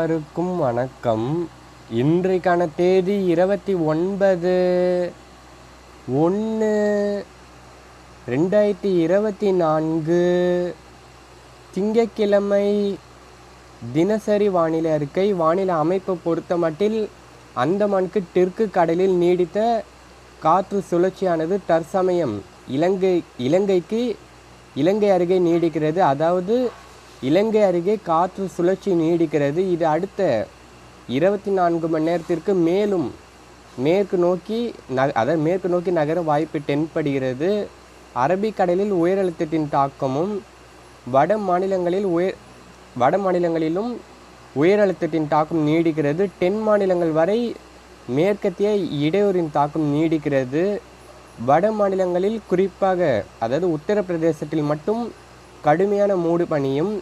அனைவருக்கும் வணக்கம். இன்றைக்கான தேதி இருபத்தி ஒன்பது ஒன்று ரெண்டாயிரத்தி இருபத்தி நான்கு. திங்கக்கிழமை தினசரி வானிலை அறிக்கை வானிலை அமைப்பு பொறுத்தமட்டில் அந்தமானுக்கு தெற்கு கடலில் நீடித்த காற்று சுழற்சியானது தற்சமயம் இலங்கை இலங்கைக்கு இலங்கை அருகே நீடிக்கிறது. அதாவது இலங்கை அருகே காற்று சுழற்சி நீடிக்கிறது. இது அடுத்த இருபத்தி நான்கு மணி நேரத்திற்கு மேலும் மேற்கு நோக்கி ந அதாவது மேற்கு நோக்கி நகர வாய்ப்பு தென்படுகிறது. அரபிக்கடலில் உயரழுத்தத்தின் தாக்கமும் வட மாநிலங்களில் உயர் வட மாநிலங்களிலும் உயரழுத்தத்தின் தாக்கம் நீடிக்கிறது. தென் மாநிலங்கள் வரை மேற்கத்திய இடையூறின் தாக்கம் நீடிக்கிறது. வட மாநிலங்களில் குறிப்பாக அதாவது உத்தரப்பிரதேசத்தில் மட்டும் கடுமையான மூடு பனியும்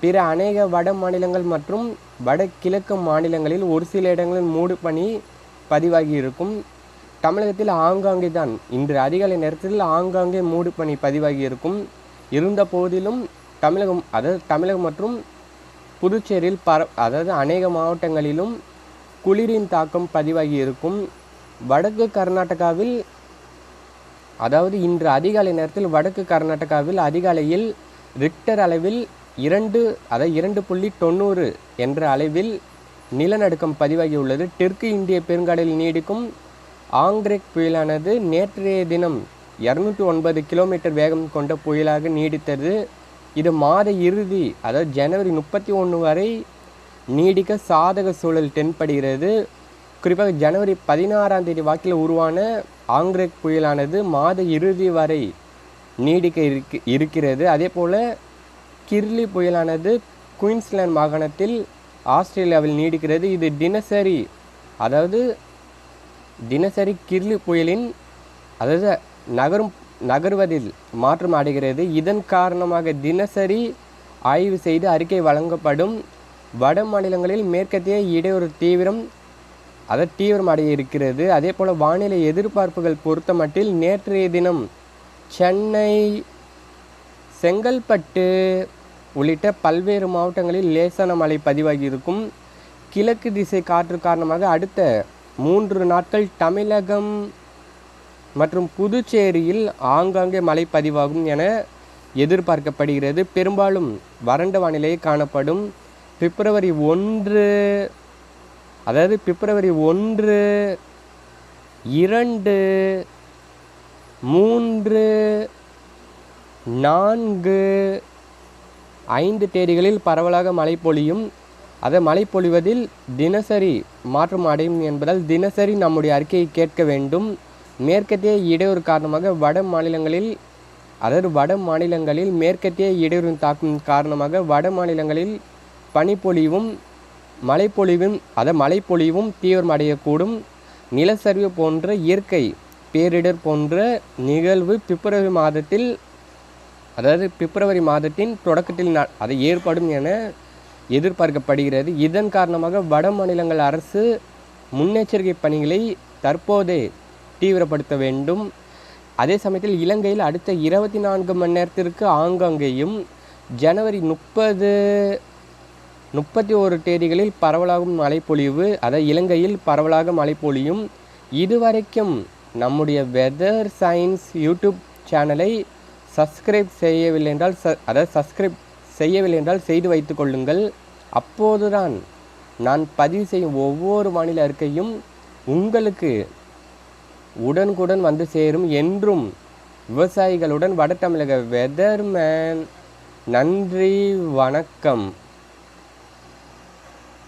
பிற அநேக வட மாநிலங்கள் மற்றும் வட கிழக்கு மாநிலங்களில் ஒரு சில இடங்களில் மூடு பனி பதிவாகி இருக்கும். தமிழகத்தில் ஆங்காங்கே தான் இன்று அதிகாலை நேரத்தில் ஆங்காங்கே மூடு பனி பதிவாகி இருக்கும். இருந்த போதிலும் தமிழகம் அதாவது தமிழகம் மற்றும் புதுச்சேரியில் பர அதாவது அநேக மாவட்டங்களிலும் குளிரின் தாக்கம் பதிவாகி இருக்கும். வடக்கு கர்நாடகாவில் அதாவது இன்று அதிகாலை நேரத்தில் வடக்கு கர்நாடகாவில் அதிகாலையில் ரிக்டர் அளவில் இரண்டு அதாவது இரண்டு புள்ளி தொண்ணூறு என்ற அளவில் நிலநடுக்கம் பதிவாகியுள்ளது தெற்கு இந்திய பெருங்கடலில் நீடிக்கும் ஆங்க்ரெக் புயலானது நேற்றைய தினம் இரநூத்தி ஒன்பது கிலோமீட்டர் வேகம் கொண்ட புயலாக நீடித்தது. இது மாத இறுதி அதாவது ஜனவரி முப்பத்தி ஒன்று வரை நீடிக்க சாதக சூழல் தென்படுகிறது. குறிப்பாக ஜனவரி பதினாறாம் தேதி வாக்கில் உருவான ஆங்க்ரெக் புயலானது மாத இறுதி வரை நீடிக்க இருக்கு இருக்கிறது. அதே போல் கிர்லி புயலானது குயின்ஸ்லாந்து மாகாணத்தில் ஆஸ்திரேலியாவில் நீடிக்கிறது. இது தினசரி அதாவது தினசரி கிர்லி புயலின் அதாவது நகரும் நகர்வதில் மாற்றம் அடைகிறது. இதன் காரணமாக தினசரி ஆய்வு செய்து அறிக்கை வழங்கப்படும் வட மாநிலங்களில் மேற்கத்திய இடையூறு தீவிரம் அதை தீவிரம் அடைய இருக்கிறது. அதே போல் வானிலை எதிர்பார்ப்புகள் பொறுத்தமட்டில் நேற்றைய தினம் சென்னை செங்கல்பட்டு உள்ளிட்ட பல்வேறு மாவட்டங்களில் லேசான மழை பதிவாகி இருக்கும் கிழக்கு திசை காற்று காரணமாக அடுத்த மூன்று நாட்கள் தமிழகம் மற்றும் புதுச்சேரியில் ஆங்காங்கே மழை பதிவாகும் என எதிர்பார்க்கப்படுகிறது. பெரும்பாலும் வறண்ட வானிலையே காணப்படும். பிப்ரவரி ஒன்று அதாவது பிப்ரவரி ஒன்று இரண்டு மூன்று நான்கு ஐந்து தேதிகளில் பரவலாக மழை பொழியும். அதை மழை பொழிவதில் தினசரி மாற்றம் அடையும் என்பதால் தினசரி நம்முடைய அறிக்கையை கேட்க வேண்டும். மேற்கத்திய இடையூறு காரணமாக வட மாநிலங்களில் அதாவது வட மாநிலங்களில் மேற்கத்திய இடையூறு தாக்கும் காரணமாக வட மாநிலங்களில் பனிப்பொழிவும் மழைப்பொழிவும் அதை மழைப்பொழிவும் தீவிரமடையக்கூடும் நிலச்சரிவு போன்ற இயற்கை பேரிடர் போன்ற நிகழ்வு பிப்ரவரி மாதத்தில் அதாவது பிப்ரவரி மாதத்தின் தொடக்கத்தில் நான் அது ஏற்படும் என எதிர்பார்க்கப்படுகிறது. இதன் காரணமாக வட மாநிலங்கள் அரசு முன்னெச்சரிக்கை பணிகளை தற்போதே தீவிரப்படுத்த வேண்டும். அதே சமயத்தில் இலங்கையில் அடுத்த இருபத்தி நான்கு மணி நேரத்திற்கு ஆங்காங்கேயும் ஜனவரி முப்பது முப்பத்தி ஓரு தேதிகளில் பரவலாகும் மழைப்பொழிவு அதை இலங்கையில் பரவலாக மழை பொழியும் இதுவரைக்கும் நம்முடைய வெதர் சயின்ஸ் யூடியூப் சேனலை சப்ஸ்கிரைப் செய்யவில்லை என்றால் ச அதாவது சப்ஸ்கிரைப் செய்யவில்லை என்றால் செய்து வைத்து கொள்ளுங்கள். அப்போதுதான் நான் பதிவு செய்யும் ஒவ்வொரு மாநில அறிக்கையும் உங்களுக்கு உடனுக்குடன் வந்து சேரும் என்றும் விவசாயிகளுடன் வட தமிழக வெதர்மேன் நன்றி வணக்கம்.